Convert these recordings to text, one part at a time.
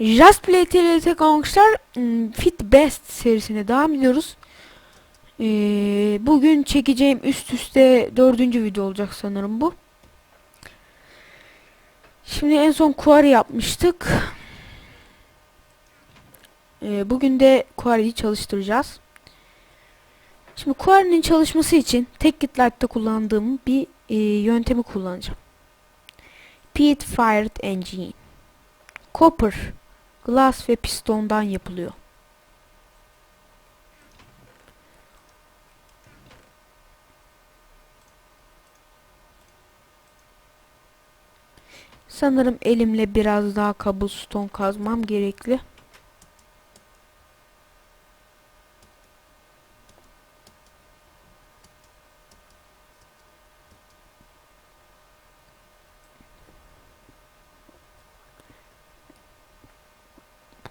Just Play TLT arkadaşlar ım, Fit Best serisine devam ediyoruz. Ee, bugün çekeceğim üst üste dördüncü video olacak sanırım bu. Şimdi en son Quarry yapmıştık. Ee, bugün de Quarry'yi çalıştıracağız. Şimdi Quarry'nin çalışması için tek GitLab'da kullandığım bir e, yöntemi kullanacağım. Pit Fired Engine. Copper, glass ve pistondan yapılıyor. Sanırım elimle biraz daha cobblestone kazmam gerekli.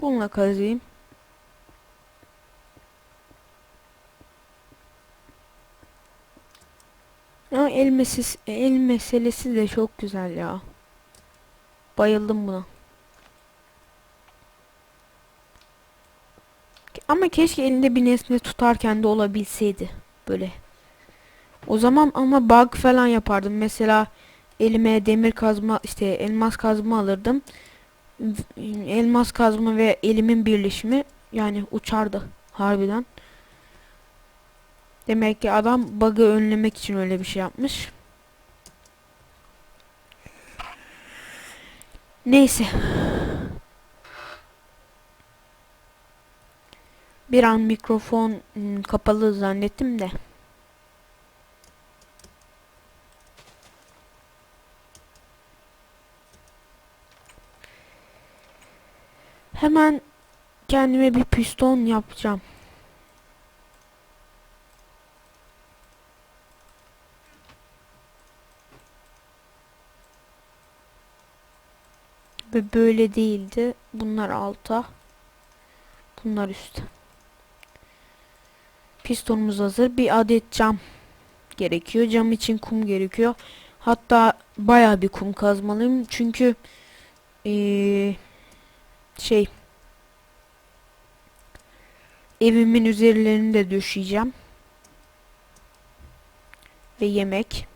Bununla kazayım. Ama el, meselesi, el meselesi de çok güzel ya. Bayıldım buna. Ama keşke elinde bir nesne tutarken de olabilseydi. Böyle. O zaman ama bug falan yapardım. Mesela elime demir kazma işte elmas kazma alırdım. Elmas kazma ve elimin birleşimi yani uçardı harbiden. Demek ki adam bug'ı önlemek için öyle bir şey yapmış. Neyse. Bir an mikrofon ım, kapalı zannettim de. Hemen kendime bir piston yapacağım. Ve böyle değildi. Bunlar alta. Bunlar üstte. Pistonumuz hazır. Bir adet cam gerekiyor. Cam için kum gerekiyor. Hatta baya bir kum kazmalıyım. Çünkü ee, şey evimin üzerlerini de döşeyeceğim. Ve yemek.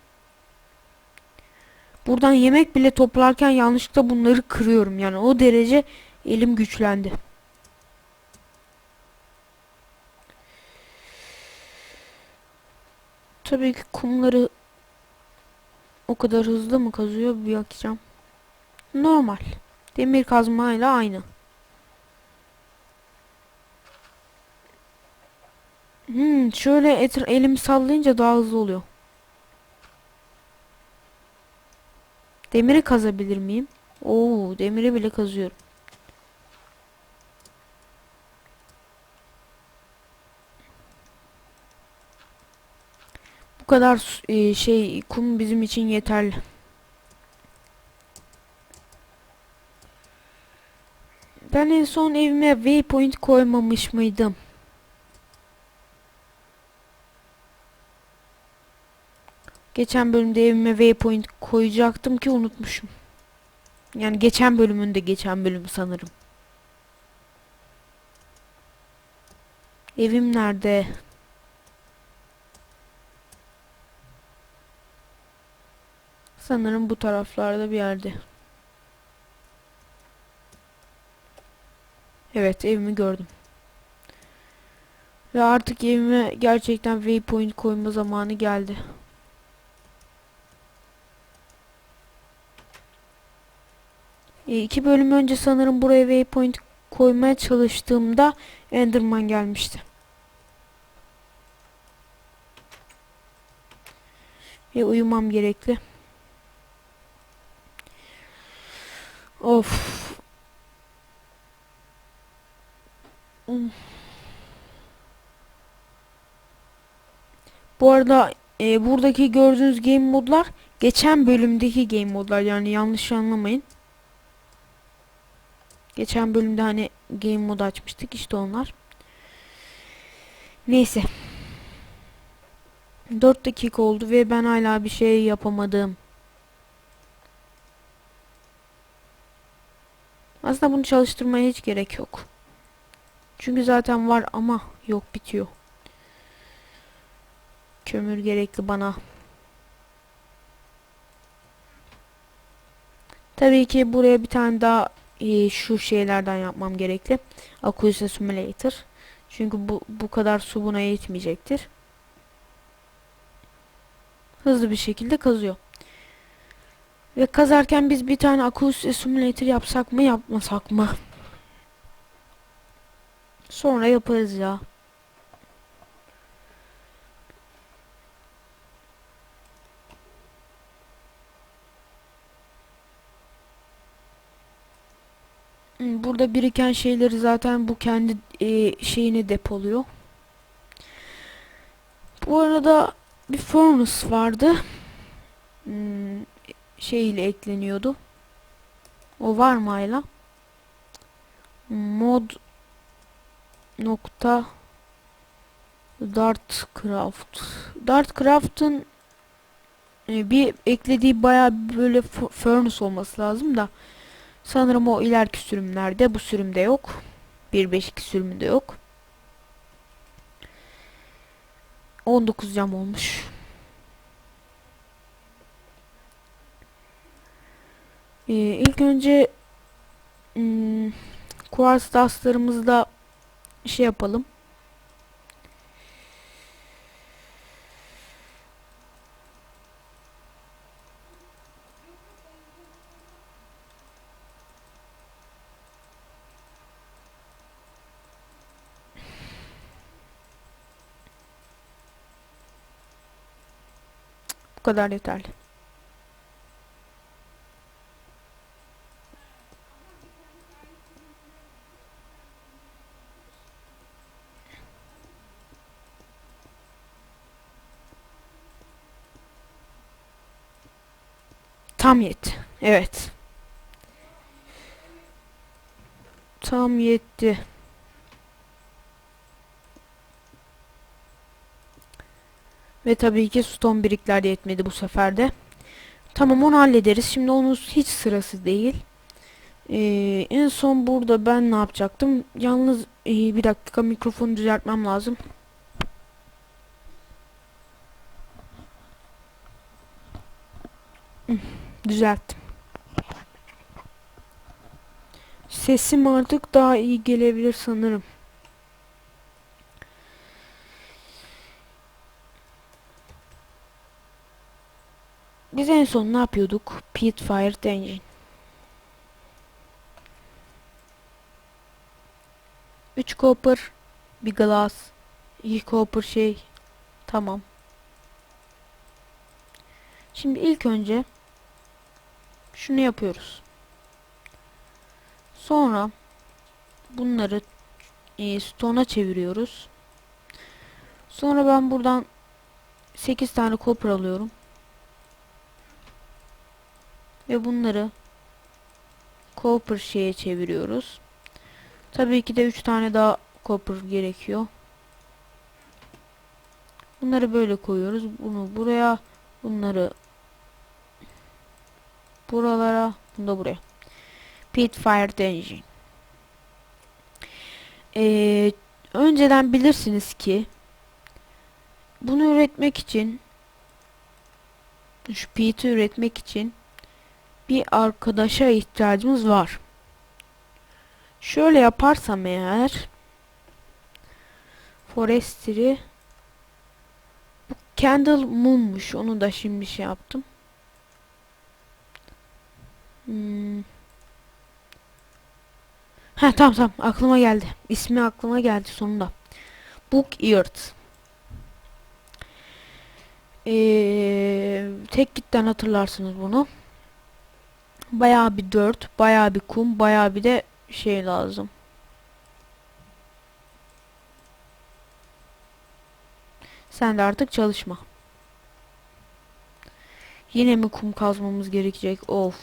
Buradan yemek bile toplarken yanlışlıkla bunları kırıyorum. Yani o derece elim güçlendi. Tabii ki kumları o kadar hızlı mı kazıyor bir bakacağım. Normal. Demir kazmayla aynı. Hmm, şöyle etir elimi sallayınca daha hızlı oluyor. Demiri kazabilir miyim? Oo, demiri bile kazıyorum. Bu kadar e, şey kum bizim için yeterli. Ben en son evime waypoint koymamış mıydım? Geçen bölümde evime waypoint koyacaktım ki unutmuşum. Yani geçen bölümünde geçen bölüm sanırım. Evim nerede? Sanırım bu taraflarda bir yerde. Evet evimi gördüm. Ve artık evime gerçekten waypoint koyma zamanı geldi. E, iki bölüm önce sanırım buraya waypoint koymaya çalıştığımda Enderman gelmişti. Ve uyumam gerekli. Of. Hmm. Bu arada e, buradaki gördüğünüz game modlar geçen bölümdeki game modlar yani yanlış anlamayın. Geçen bölümde hani game modu açmıştık işte onlar. Neyse. 4 dakika oldu ve ben hala bir şey yapamadım. Aslında bunu çalıştırmaya hiç gerek yok. Çünkü zaten var ama yok bitiyor. Kömür gerekli bana. Tabii ki buraya bir tane daha e, şu şeylerden yapmam gerekli. Aquila Simulator. Çünkü bu, bu kadar su buna yetmeyecektir. Hızlı bir şekilde kazıyor. Ve kazarken biz bir tane Aquila Simulator yapsak mı yapmasak mı? Sonra yaparız ya. Burada biriken şeyleri zaten bu kendi e, şeyini depoluyor. Bu arada bir furnace vardı. Hmm, şey ile ekleniyordu. O var mı hala? Mod nokta Dartcraft. Dartcraft'ın e, bir eklediği baya böyle fu- furnace olması lazım da sanırım o ileriki sürümlerde bu sürümde yok. 1.5.2 sürümünde yok. 19 cam olmuş. Ee, ilk önce hmm, Quartz dustlarımızda şey yapalım. Bu kadar yeterli. Tam yetti. Evet. Tam yetti. Ve tabii ki stone birikler de yetmedi bu sefer de. Tamam onu hallederiz. Şimdi onun hiç sırası değil. Ee, en son burada ben ne yapacaktım? Yalnız ee, bir dakika mikrofonu düzeltmem lazım. Düzelttim. Sesim artık daha iyi gelebilir sanırım. Biz en son ne yapıyorduk? Pit Fire Engine. 3 copper, bir glass, 2 copper şey. Tamam. Şimdi ilk önce şunu yapıyoruz. Sonra bunları e, stone'a çeviriyoruz. Sonra ben buradan 8 tane copper alıyorum. Ve bunları copper şeye çeviriyoruz. Tabii ki de 3 tane daha copper gerekiyor. Bunları böyle koyuyoruz. Bunu buraya, bunları buralara, bunu da buraya. Pit Fire Engine. Ee, önceden bilirsiniz ki bunu üretmek için şu pit'i üretmek için bir arkadaşa ihtiyacımız var. Şöyle yaparsam eğer Forestry bu Candle Moon'muş. Onu da şimdi şey yaptım. Hmm. Ha tamam tamam aklıma geldi. İsmi aklıma geldi sonunda. Book Earth. Ee, tek gitten hatırlarsınız bunu. Bayağı bir dört, bayağı bir kum, bayağı bir de şey lazım. Sen de artık çalışma. Yine mi kum kazmamız gerekecek? Of.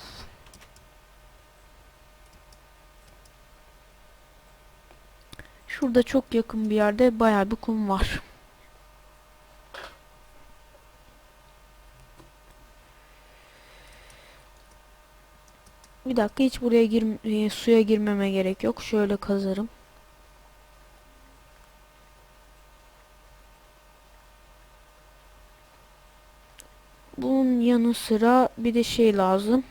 Şurada çok yakın bir yerde bayağı bir kum var. Bir dakika hiç buraya gir e, suya girmeme gerek yok. Şöyle kazarım. Bunun yanı sıra bir de şey lazım.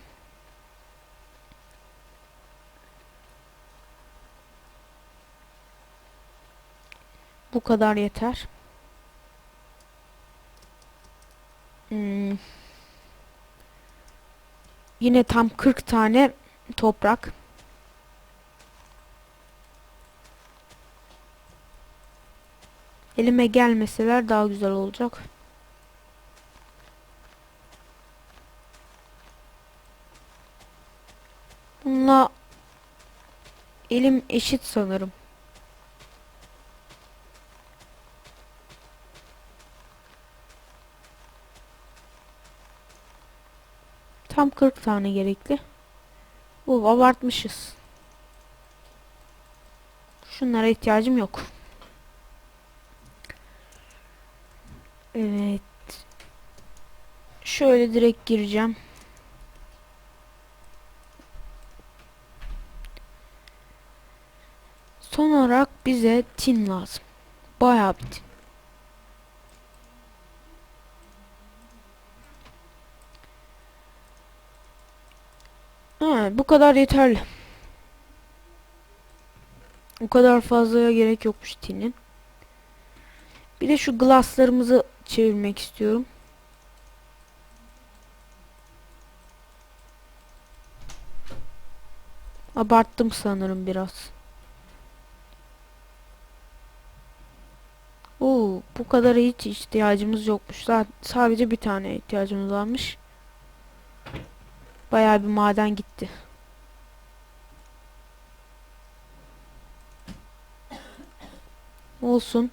Bu kadar yeter. Hmm. Yine tam 40 tane toprak. Elime gelmeseler daha güzel olacak. Bununla elim eşit sanırım. Tam 40 tane gerekli. Bu abartmışız. Şunlara ihtiyacım yok. Evet. Şöyle direkt gireceğim. Son olarak bize tin lazım. Bayağı bir tin. Ha, bu kadar yeterli. O kadar fazlaya gerek yokmuş tinin. Bir de şu glasslarımızı çevirmek istiyorum. Abarttım sanırım biraz. Oo, bu kadar hiç ihtiyacımız yokmuş. Zaten sadece bir tane ihtiyacımız varmış. Bayağı bir maden gitti. Olsun.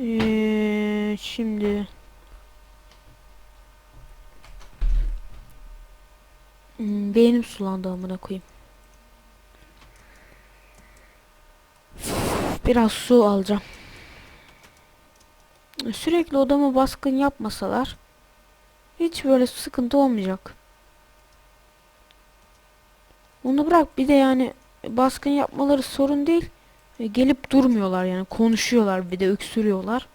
Ee, şimdi hmm, beynim sulandı amına koyayım. Biraz su alacağım. Sürekli odama baskın yapmasalar hiç böyle sıkıntı olmayacak. Onu bırak bir de yani baskın yapmaları sorun değil. E, gelip durmuyorlar yani konuşuyorlar bir de öksürüyorlar.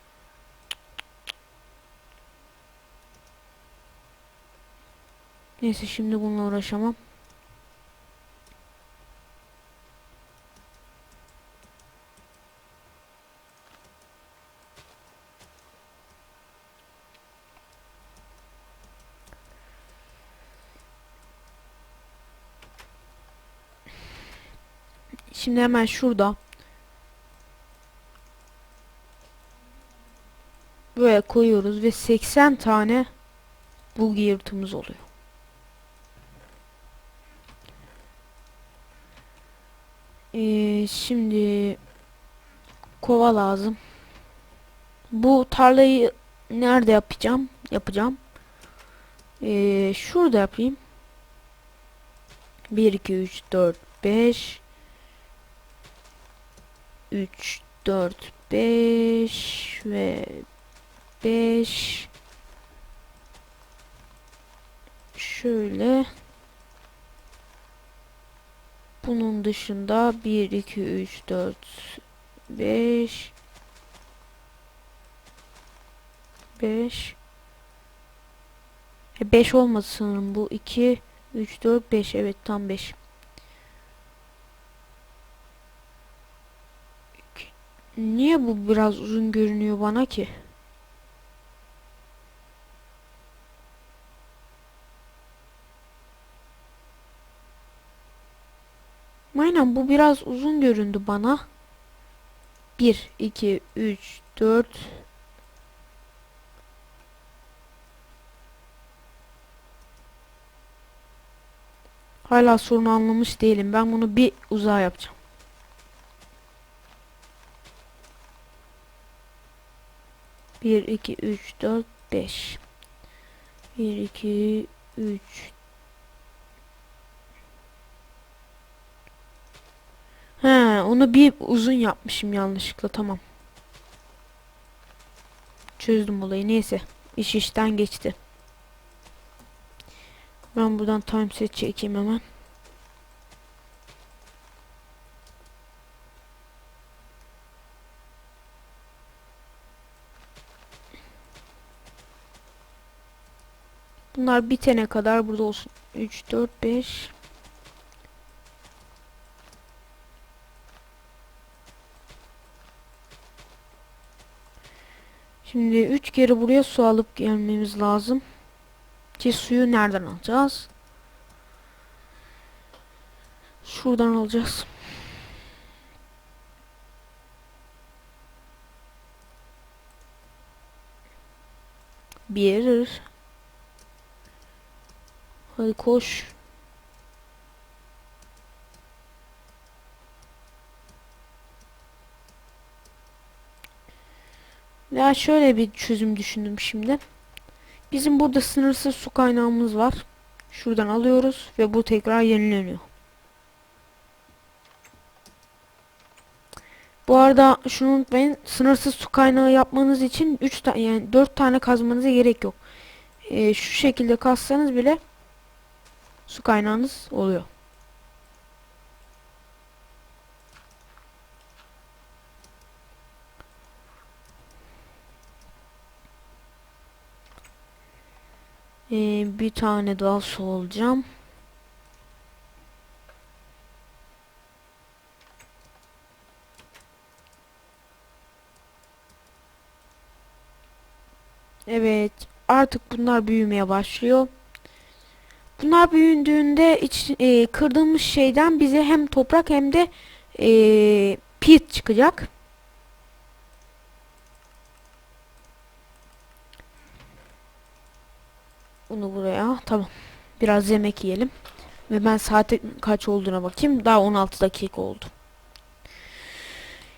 Neyse şimdi bununla uğraşamam. Şimdi hemen şurada böyle koyuyoruz ve 80 tane bulgi yırtımız oluyor. Ee, şimdi kova lazım. Bu tarlayı nerede yapacağım? Yapacağım. Ee, şurada yapayım. 1 2 3 4 5 3 4 5 ve 5 şöyle. Bunun dışında 1 2 3 4 5 5 5 olmadı sanırım bu. 2 3 4 5 evet tam 5 Niye bu biraz uzun görünüyor bana ki? Aynen bu biraz uzun göründü bana. 1, 2, 3, 4 Hala sorunu anlamış değilim. Ben bunu bir uzağa yapacağım. Bir, iki, üç, dört, beş. Bir, iki, üç, He, onu bir uzun yapmışım yanlışlıkla. Tamam. Çözdüm olayı. Neyse. İş işten geçti. Ben buradan timeset çekeyim hemen. Bunlar bitene kadar burada olsun. 3, 4, 5. Şimdi 3 kere buraya su alıp gelmemiz lazım. Ki suyu nereden alacağız? Şuradan alacağız. Bir. Hadi koş. Ya şöyle bir çözüm düşündüm şimdi. Bizim burada sınırsız su kaynağımız var. Şuradan alıyoruz ve bu tekrar yenileniyor. Bu arada şunu unutmayın. Sınırsız su kaynağı yapmanız için 3 tane yani 4 tane kazmanıza gerek yok. Ee, şu şekilde kazsanız bile su kaynağınız oluyor. Ee, bir tane daha su olacağım. Evet, artık bunlar büyümeye başlıyor. Bunlar büyüdüğünde iç, e, kırdığımız şeyden bize hem toprak hem de e, pit çıkacak. Bunu buraya. Tamam. Biraz yemek yiyelim. Ve ben saate kaç olduğuna bakayım. Daha 16 dakika oldu.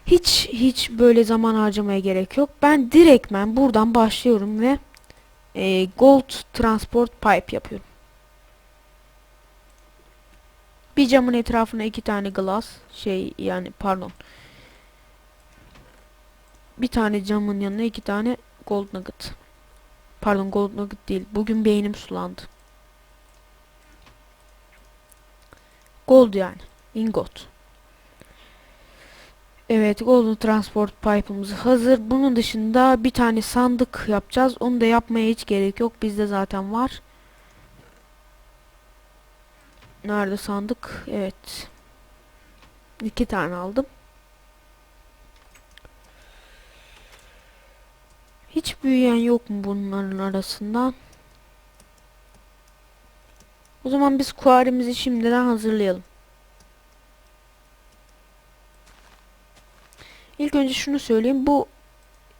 Hiç hiç böyle zaman harcamaya gerek yok. Ben direktmen buradan başlıyorum ve e, Gold Transport Pipe yapıyorum. Bir camın etrafına iki tane glass şey yani pardon. Bir tane camın yanına iki tane gold nugget. Pardon gold nugget değil. Bugün beynim sulandı. Gold yani. Ingot. Evet golden transport pipe'ımız hazır. Bunun dışında bir tane sandık yapacağız. Onu da yapmaya hiç gerek yok. Bizde zaten var. Nerede sandık? Evet. İki tane aldım. Hiç büyüyen yok mu bunların arasından? O zaman biz kuarimizi şimdiden hazırlayalım. İlk önce şunu söyleyeyim. Bu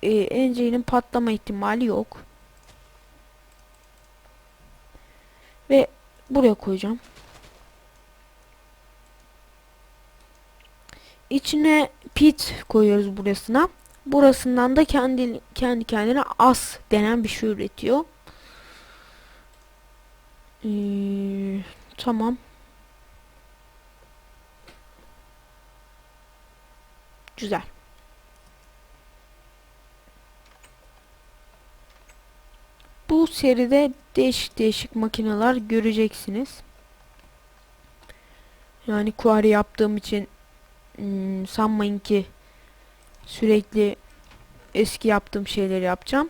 e, enceğinin patlama ihtimali yok. Ve buraya koyacağım. İçine pit koyuyoruz burasına. Burasından da kendi kendi kendine as denen bir şey üretiyor. Ee, tamam. Güzel. Bu seride değişik değişik makineler göreceksiniz. Yani quarry yaptığım için hmm, sanmayın ki sürekli eski yaptığım şeyleri yapacağım.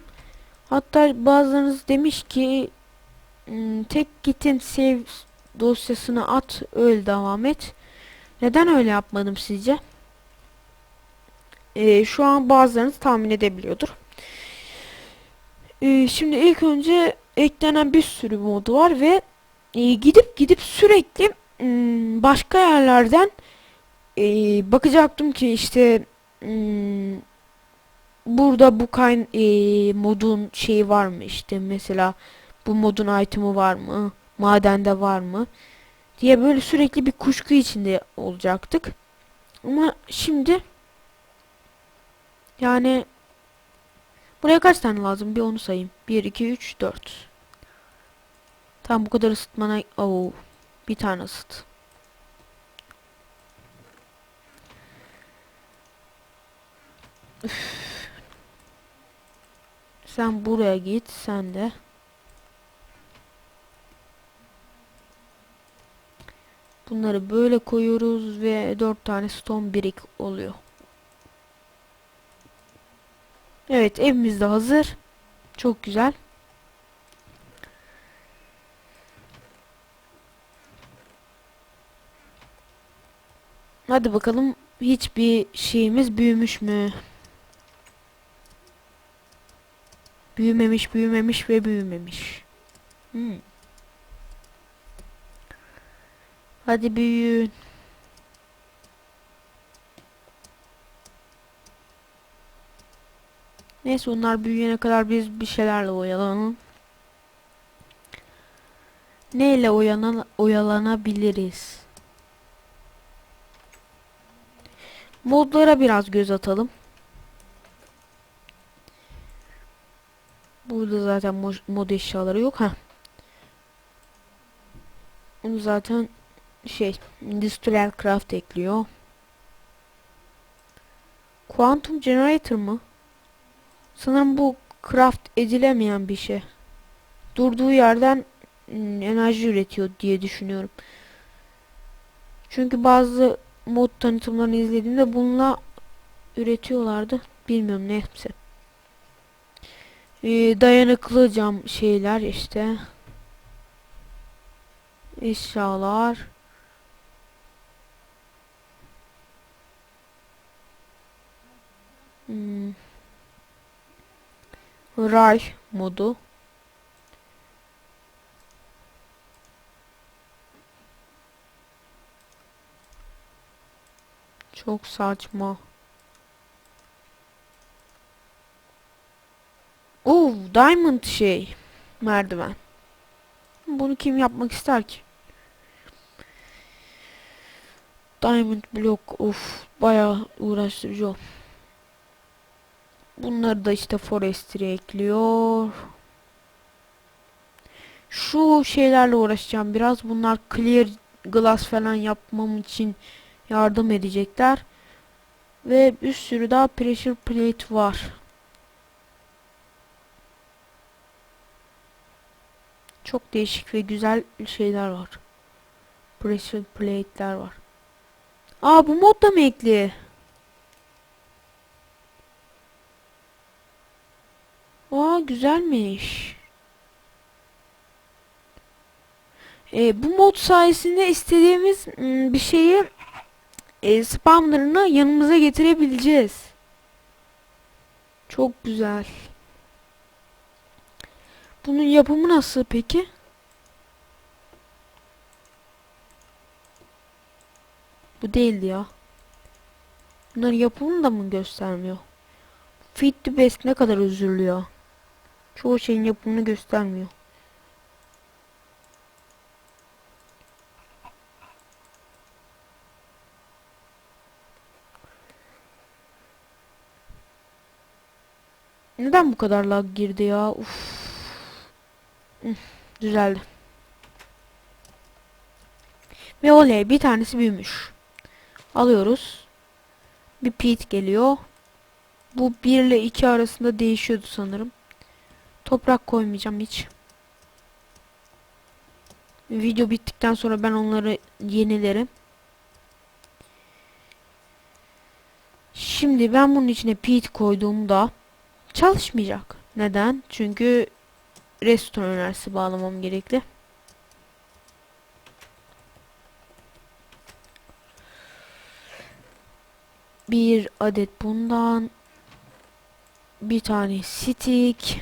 Hatta bazılarınız demiş ki hmm, tek gitin save dosyasını at öyle devam et. Neden öyle yapmadım sizce? Ee, şu an bazılarınız tahmin edebiliyordur. Ee, şimdi ilk önce eklenen bir sürü modu var ve e, gidip gidip sürekli hmm, başka yerlerden e, bakacaktım ki işte hmm, burada bu kayn e, modun şeyi var mı? İşte mesela bu modun item'ı var mı? Madende var mı? diye böyle sürekli bir kuşku içinde olacaktık. Ama şimdi yani buraya kaç tane lazım? Bir onu sayayım. 1 2 3 4 tam bu kadar ısıtmana Oo, bir tane ısıt Sen buraya git sen de. Bunları böyle koyuyoruz ve 4 tane stone brick oluyor. Evet evimiz de hazır. Çok güzel. Hadi bakalım hiçbir şeyimiz büyümüş mü? Büyümemiş, büyümemiş ve büyümemiş. Hmm. Hadi büyüyün. Neyse onlar büyüyene kadar biz bir şeylerle oyalanalım. Neyle oyalan oyalanabiliriz? Modlara biraz göz atalım. Burada zaten mo- mod eşyaları yok ha. Bunu zaten şey Industrial Craft ekliyor. Quantum Generator mı? Sanırım bu craft edilemeyen bir şey. Durduğu yerden enerji üretiyor diye düşünüyorum. Çünkü bazı mod tanıtımlarını izlediğimde bununla üretiyorlardı. Bilmiyorum neyse. Ee, dayanıklı cam şeyler işte. Eşyalar. Hmm. Ray modu. Çok saçma. Oo, diamond şey. Merdiven. Bunu kim yapmak ister ki? Diamond blok of bayağı uğraştırıcı o. Bunları da işte forestry ekliyor. Şu şeylerle uğraşacağım biraz. Bunlar clear glass falan yapmam için yardım edecekler. Ve bir sürü daha pressure plate var. Çok değişik ve güzel şeyler var. Pressure plate'ler var. Aa bu mod da mı ekli? Aa güzelmiş. E, bu mod sayesinde istediğimiz mm, bir şeyi e, spamlarını yanımıza getirebileceğiz. Çok güzel. Bunun yapımı nasıl peki? Bu değildi ya. Bunların yapımını da mı göstermiyor? Fit the best ne kadar üzülüyor. Çoğu şeyin yapımını göstermiyor. Neden bu kadar lag girdi ya? Uf. Düzeldi. Ve oley bir tanesi büyümüş. Alıyoruz. Bir pit geliyor. Bu 1 ile 2 arasında değişiyordu sanırım. Toprak koymayacağım hiç. Video bittikten sonra ben onları yenilerim. Şimdi ben bunun içine pit koyduğumda çalışmayacak. Neden? Çünkü restoran önerisi bağlamam gerekli. Bir adet bundan bir tane stick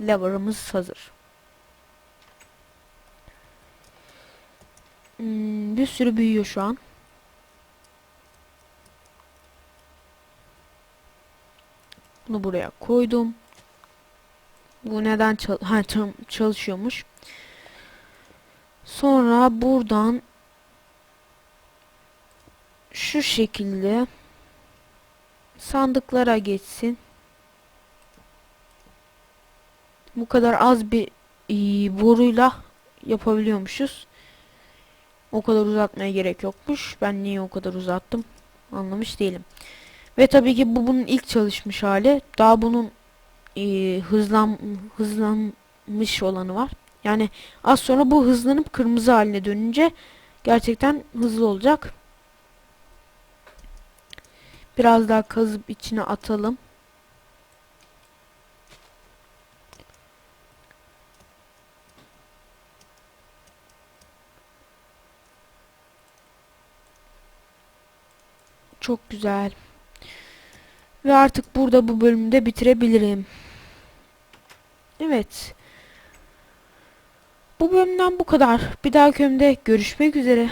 lever'ımız hazır. Hmm, bir sürü büyüyor şu an. Bunu buraya koydum. Bu neden çal ha, tam çalışıyormuş. Sonra buradan şu şekilde sandıklara geçsin. Bu kadar az bir e, boruyla yapabiliyormuşuz. O kadar uzatmaya gerek yokmuş. Ben niye o kadar uzattım anlamış değilim. Ve tabii ki bu bunun ilk çalışmış hali. Daha bunun e, hızlan hızlanmış olanı var. Yani az sonra bu hızlanıp kırmızı haline dönünce gerçekten hızlı olacak. Biraz daha kazıp içine atalım. Çok güzel. Ve artık burada bu bölümü de bitirebilirim. Evet. Bu bölümden bu kadar. Bir dahaki bölümde görüşmek üzere.